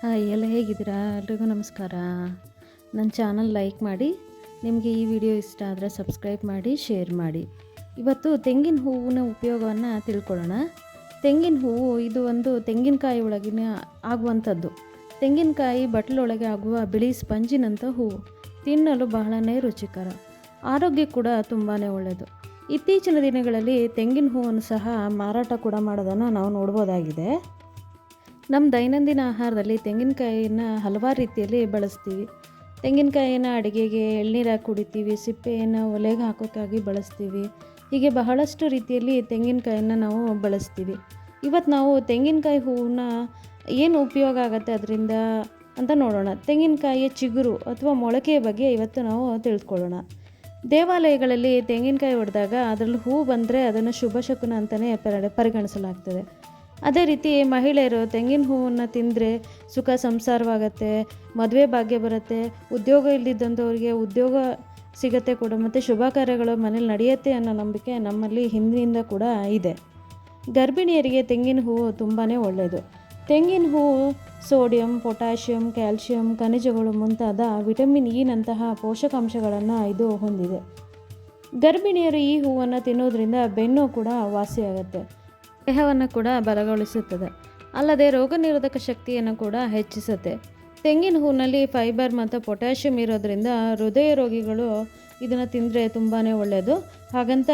Hi, ಎಲ್ಲ ಹೇಗಿದ್ದೀರಾ? ಎಲ್ರಿಗೂ ನಮಸ್ಕಾರ. ನನ್ನ ಚಾನಲ್ ಲೈಕ್ ಮಾಡಿ, ನಿಮಗೆ ಈ ವಿಡಿಯೋ ಇಷ್ಟ ಆದರೆ ಸಬ್ಸ್ಕ್ರೈಬ್ ಮಾಡಿ, ಶೇರ್ ಮಾಡಿ. ಇವತ್ತು ತೆಂಗಿನ ಹೂವಿನ ಉಪಯೋಗವನ್ನು ತಿಳ್ಕೊಳ್ಳೋಣ. ತೆಂಗಿನ ಹೂವು ಇದು ಒಂದು ತೆಂಗಿನಕಾಯಿ ಒಳಗಿನ ಆಗುವಂಥದ್ದು. ತೆಂಗಿನಕಾಯಿ ಬಟ್ಲೊಳಗೆ ಆಗುವ ಬಿಳಿ ಸ್ಪಂಜಿನಂಥ ಹೂವು. ತಿನ್ನಲು ಬಹಳನೇ ರುಚಿಕರ. ಆರೋಗ್ಯ ಕೂಡ ತುಂಬಾ ಒಳ್ಳೆಯದು ಇತ್ತೀಚಿನ ದಿನಗಳಲ್ಲಿ ತೆಂಗಿನ ಹೂವನ್ನು ಸಹ ಮಾರಾಟ ಕೂಡ ಮಾಡೋದನ್ನು ನಾವು ನೋಡ್ಬೋದಾಗಿದೆ. ನಮ್ಮ ದೈನಂದಿನ ಆಹಾರದಲ್ಲಿ ತೆಂಗಿನಕಾಯಿಯನ್ನು ಹಲವಾರು ರೀತಿಯಲ್ಲಿ ಬಳಸ್ತೀವಿ. ತೆಂಗಿನಕಾಯಿನ ಅಡುಗೆಗೆ ಎಳ್ನೀರಾಗಿ ಕುಡಿತೀವಿ, ಸಿಪ್ಪೆಯನ್ನು ಒಲೆಗೆ ಹಾಕೋಕ್ಕಾಗಿ ಬಳಸ್ತೀವಿ. ಹೀಗೆ ಬಹಳಷ್ಟು ರೀತಿಯಲ್ಲಿ ತೆಂಗಿನಕಾಯಿಯನ್ನು ನಾವು ಬಳಸ್ತೀವಿ. ಇವತ್ತು ನಾವು ತೆಂಗಿನಕಾಯಿ ಹೂವನ್ನ ಏನು ಉಪಯೋಗ ಆಗುತ್ತೆ ಅದರಿಂದ ಅಂತ ನೋಡೋಣ. ತೆಂಗಿನಕಾಯಿಯ ಚಿಗುರು ಅಥವಾ ಮೊಳಕೆಯ ಬಗ್ಗೆ ಇವತ್ತು ನಾವು ತಿಳ್ಕೊಳ್ಳೋಣ. ದೇವಾಲಯಗಳಲ್ಲಿ ತೆಂಗಿನಕಾಯಿ ಹೊಡೆದಾಗ ಅದರಲ್ಲಿ ಹೂ ಬಂದರೆ ಅದನ್ನು ಶುಭ ಶಕುನ ಅಂತಲೇ ಪರಿ, ಪರಿಗಣಿಸಲಾಗ್ತದೆ. ಅದೇ ರೀತಿ ಮಹಿಳೆಯರು ತೆಂಗಿನ ಹೂವನ್ನು ತಿಂದರೆ ಸುಖ ಸಂಸಾರವಾಗತ್ತೆ, ಮದುವೆ ಭಾಗ್ಯ ಬರುತ್ತೆ, ಉದ್ಯೋಗ ಇಲ್ಲದಿದ್ದಂಥವ್ರಿಗೆ ಉದ್ಯೋಗ ಸಿಗತ್ತೆ ಕೂಡ, ಮತ್ತು ಶುಭ ಕಾರ್ಯಗಳು ಮನೇಲಿ ನಡೆಯುತ್ತೆ ಅನ್ನೋ ನಂಬಿಕೆ ನಮ್ಮಲ್ಲಿ ಹಿಂದಿನಿಂದ ಕೂಡ ಇದೆ. ಗರ್ಭಿಣಿಯರಿಗೆ ತೆಂಗಿನ ಹೂವು ತುಂಬಾ ಒಳ್ಳೆಯದು ತೆಂಗಿನ ಹೂವು ಸೋಡಿಯಂ, ಪೊಟ್ಯಾಷಿಯಂ, ಕ್ಯಾಲ್ಶಿಯಂ, ಖನಿಜಗಳು ಮುಂತಾದ ವಿಟಮಿನ್ ಇನಂತಹ ಪೋಷಕಾಂಶಗಳನ್ನು ಇದು ಹೊಂದಿದೆ. ಗರ್ಭಿಣಿಯರು ಈ ಹೂವನ್ನು ತಿನ್ನೋದ್ರಿಂದ ಬೆನ್ನು ಕೂಡ ವಾಸಿಯಾಗುತ್ತೆ. ದೇಹವನ್ನು ಕೂಡ ಬಲಗೊಳಿಸುತ್ತದೆ. ಅಲ್ಲದೆ ರೋಗ ನಿರೋಧಕ ಶಕ್ತಿಯನ್ನು ಕೂಡ ಹೆಚ್ಚಿಸುತ್ತೆ. ತೆಂಗಿನ ಹೂವಿನಲ್ಲಿ ಫೈಬರ್ ಮತ್ತು ಪೊಟ್ಯಾಷಿಯಂ ಇರೋದ್ರಿಂದ ಹೃದಯ ರೋಗಿಗಳು ಇದನ್ನು ತಿಂದರೆ ತುಂಬಾ ಒಳ್ಳೆಯದು ಹಾಗಂತ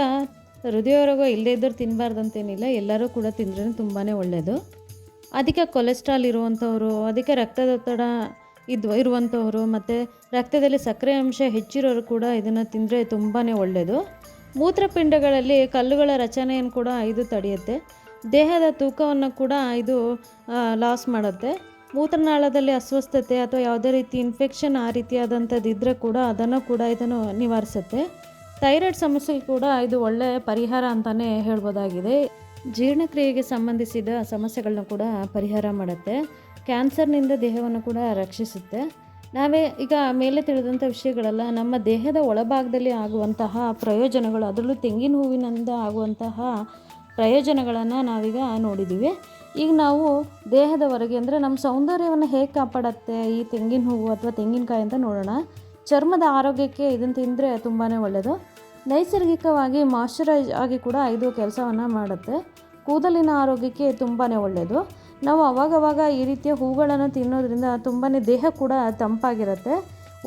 ಹೃದಯ ರೋಗ ಇಲ್ಲದೇ ಇದ್ದರೂ ತಿನ್ನಬಾರ್ದಂತೇನಿಲ್ಲ ಎಲ್ಲರೂ ಕೂಡ ತಿಂದ್ರೆ ತುಂಬಾ ಒಳ್ಳೆಯದು ಅಧಿಕ ಕೊಲೆಸ್ಟ್ರಾಲ್ ಇರುವಂಥವ್ರು ಅಧಿಕ ರಕ್ತದೊತ್ತಡ ಇದ್ ಇರುವಂಥವ್ರು ಮತ್ತು ರಕ್ತದಲ್ಲಿ ಸಕ್ಕರೆ ಅಂಶ ಹೆಚ್ಚಿರೋರು ಕೂಡ ಇದನ್ನು ತಿಂದರೆ ತುಂಬಾ ಒಳ್ಳೆಯದು ಮೂತ್ರಪಿಂಡಗಳಲ್ಲಿ ಕಲ್ಲುಗಳ ರಚನೆಯನ್ನು ಕೂಡ ಇದು ತಡೆಯುತ್ತೆ. ದೇಹದ ತೂಕವನ್ನು ಕೂಡ ಇದು ಲಾಸ್ ಮಾಡುತ್ತೆ. ಮೂತ್ರನಾಳದಲ್ಲಿ ಅಸ್ವಸ್ಥತೆ ಅಥವಾ ಯಾವುದೇ ರೀತಿ ಇನ್ಫೆಕ್ಷನ್ ಆ ರೀತಿಯಾದಂಥದ್ದು ಇದ್ದರೆ ಕೂಡ ಅದನ್ನು ಕೂಡ ಇದನ್ನು ನಿವಾರಿಸುತ್ತೆ. ಥೈರಾಯ್ಡ್ ಸಮಸ್ಯೆಗೆ ಕೂಡ ಇದು ಒಳ್ಳೆಯ ಪರಿಹಾರ ಅಂತಲೇ ಹೇಳ್ಬೋದಾಗಿದೆ. ಜೀರ್ಣಕ್ರಿಯೆಗೆ ಸಂಬಂಧಿಸಿದ ಸಮಸ್ಯೆಗಳನ್ನ ಕೂಡ ಪರಿಹಾರ ಮಾಡುತ್ತೆ. ಕ್ಯಾನ್ಸರ್ನಿಂದ ದೇಹವನ್ನು ಕೂಡ ರಕ್ಷಿಸುತ್ತೆ. ನಾವೇ ಈಗ ಮೇಲೆ ತಿಳಿದಂಥ ವಿಷಯಗಳೆಲ್ಲ, ನಮ್ಮ ದೇಹದ ಒಳಭಾಗದಲ್ಲಿ ಆಗುವಂತಹ ಪ್ರಯೋಜನಗಳು, ಅದರಲ್ಲೂ ತೆಂಗಿನ ಹೂವಿನಿಂದ ಆಗುವಂತಹ ಪ್ರಯೋಜನಗಳನ್ನು ನಾವೀಗ ನೋಡಿದ್ದೀವಿ ಈಗ ನಾವು ದೇಹದ ಹೊರಗೆ ಅಂದರೆ ನಮ್ಮ ಸೌಂದರ್ಯವನ್ನು ಹೇಗೆ ಕಾಪಾಡುತ್ತೆ? ಈ ತೆಂಗಿನ ಹೂವು ಅಥವಾ ತೆಂಗಿನಕಾಯಿ ಅಂತ ನೋಡೋಣ. ಚರ್ಮದ ಆರೋಗ್ಯಕ್ಕೆ ಇದನ್ನು ತಿಂದರೆ ತುಂಬಾ ಒಳ್ಳೆಯದು ನೈಸರ್ಗಿಕವಾಗಿ ಮಾಶ್ಚರೈಸ್ ಆಗಿ ಕೂಡ ಇದು ಕೆಲಸವನ್ನು ಮಾಡುತ್ತೆ. ಕೂದಲಿನ ಆರೋಗ್ಯಕ್ಕೆ ತುಂಬಾ ಒಳ್ಳೆಯದು ನಾವು ಅವಾಗವಾಗ ಈ ರೀತಿಯ ಹೂಗಳನ್ನು ತಿನ್ನೋದ್ರಿಂದ ತುಂಬಾ ದೇಹ ಕೂಡ ತಂಪಾಗಿರುತ್ತೆ.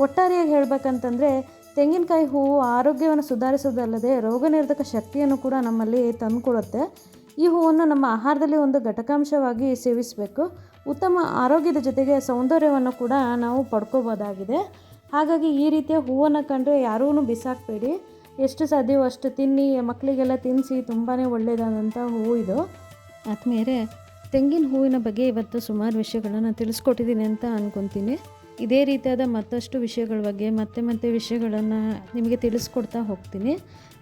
ಒಟ್ಟಾರೆಯಾಗಿ ಹೇಳಬೇಕಂತಂದರೆ ತೆಂಗಿನಕಾಯಿ ಹೂವು ಆರೋಗ್ಯವನ್ನು ಸುಧಾರಿಸೋದಲ್ಲದೆ ರೋಗನಿರೋಧಕ ಶಕ್ತಿಯನ್ನು ಕೂಡ ನಮ್ಮಲ್ಲಿ ತಂದುಕೊಡುತ್ತೆ. ಈ ಹೂವನ್ನು ನಮ್ಮ ಆಹಾರದಲ್ಲಿ ಒಂದು ಘಟಕಾಂಶವಾಗಿ ಸೇವಿಸಬೇಕು. ಉತ್ತಮ ಆರೋಗ್ಯದ ಜೊತೆಗೆ ಸೌಂದರ್ಯವನ್ನು ಕೂಡ ನಾವು ಪಡ್ಕೋಬೋದಾಗಿದೆ. ಹಾಗಾಗಿ ಈ ರೀತಿಯ ಹೂವನ್ನು ಕಂಡರೆ ಯಾರೂ ಬಿಸಾಕಬೇಡಿ. ಎಷ್ಟು ಸಾಧ್ಯವೋ ಅಷ್ಟು ತಿನ್ನಿ, ಮಕ್ಕಳಿಗೆಲ್ಲ ತಿನ್ನಿಸಿ ತುಂಬಾ ಒಳ್ಳೆಯದಾದಂಥ ಹೂವು ಇದು. ಆದಮೇಲೆ ತೆಂಗಿನ ಹೂವಿನ ಬಗ್ಗೆ ಇವತ್ತು ಸುಮಾರು ವಿಷಯಗಳನ್ನು ತಿಳಿಸ್ಕೊಟ್ಟಿದ್ದೀನಿ ಅಂತ ಅಂದ್ಕೊತೀನಿ ಇದೇ ರೀತಿಯಾದ ಮತ್ತಷ್ಟು ವಿಷಯಗಳ ಬಗ್ಗೆ ಮತ್ತೆ ಮತ್ತೆ ವಿಷಯಗಳನ್ನು ನಿಮಗೆ ತಿಳಿಸ್ಕೊಡ್ತಾ ಹೋಗ್ತೀನಿ.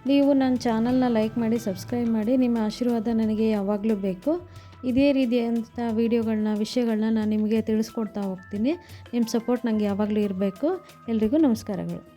ನೀವು ನನ್ನ ಚಾನಲ್ನ ಲೈಕ್ ಮಾಡಿ, ಸಬ್ಸ್ಕ್ರೈಬ್ ಮಾಡಿ, ನಿಮ್ಮ ಆಶೀರ್ವಾದ ನನಗೆ ಯಾವಾಗಲೂ ಬೇಕು. ಇದೇ ರೀತಿಯಾದಂಥ ವೀಡಿಯೋಗಳನ್ನ, ವಿಷಯಗಳನ್ನ ನಾನು ನಿಮಗೆ ತಿಳಿಸ್ಕೊಡ್ತಾ ಹೋಗ್ತೀನಿ. ನಿಮ್ಮ ಸಪೋರ್ಟ್ ನನಗೆ ಯಾವಾಗಲೂ ಇರಬೇಕು. ಎಲ್ರಿಗೂ ನಮಸ್ಕಾರಗಳು.